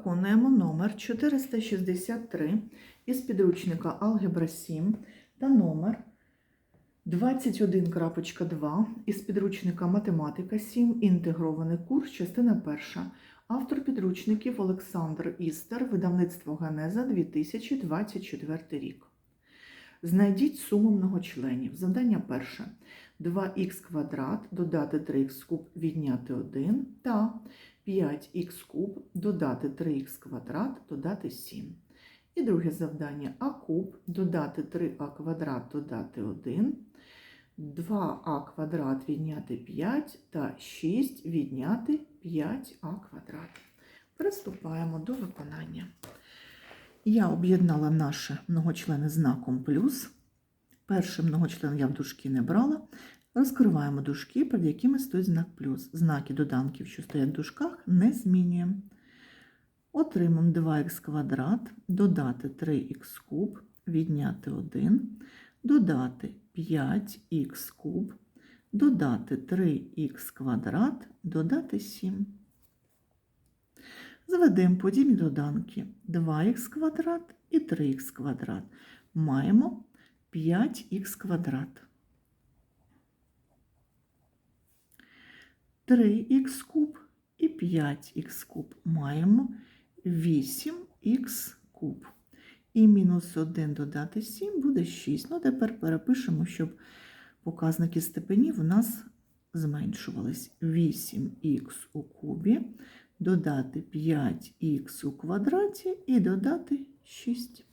Виконуємо номер 463 із підручника Алгебра 7 та номер 21.2 із підручника Математика 7. Інтегрований курс, частина 1. Автор підручників Олександр Істер, видавництво Генеза 2024 рік. Знайдіть суму многочленів. Завдання перше. 2х квадрат додати 3х куб відняти 1 та 5х куб додати 3х квадрат додати 7. І друге завдання а куб додати 3а квадрат додати 1, 2а квадрат відняти 5 та 6 відняти 5а квадрат. Приступаємо до виконання. Я об'єднала наші многочлени знаком плюс. Перший многочлен я в дужки не брала. Розкриваємо дужки, перед якими стоїть знак плюс. Знаки доданків, що стоять в дужках, не змінюємо. Отримаємо 2х квадрат, додати 3х куб, відняти 1, додати 5х куб, додати 3х квадрат, додати 7. Заведемо подібні доданки 2х квадрат і 3х квадрат. Маємо 5х квадрат. 3х куб і 5х куб. Маємо 8х куб. І мінус 1 додати 7 буде 6. Ну, тепер перепишемо, щоб показники степенів у нас зменшувались. 8х у кубі, додати 5х у квадраті і додати 6.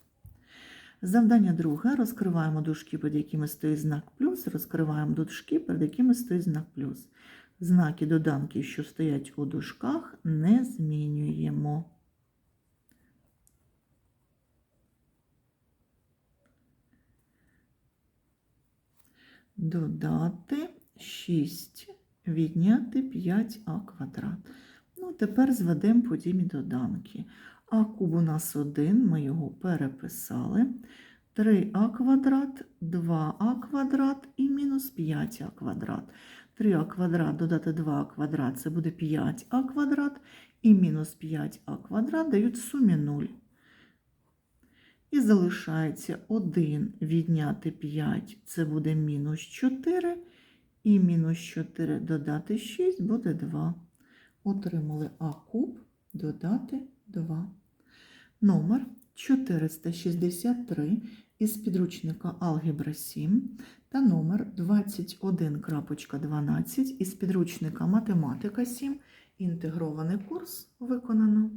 Завдання друге. Розкриваємо дужки, перед якими стоїть знак плюс, розкриваємо дужки, перед якими стоїть знак плюс. Знаки доданків, що стоять у дужках, не змінюємо. Додати 6, відняти 5а квадрат. Ну, тепер зведемо подібні доданки. А куб у нас 1, ми його переписали. 3а квадрат, 2а квадрат і мінус 5а квадрат. 3а квадрат додати 2а квадрат це буде 5а квадрат і мінус 5а квадрат дають сумі 0. І залишається 1 відняти 5, це буде мінус 4, і мінус 4 додати 6 буде 2. Отримали А куб додати 2. Номер 463 із підручника Алгебра 7 та номер 21.12 із підручника Математика 7. Інтегрований курс виконано.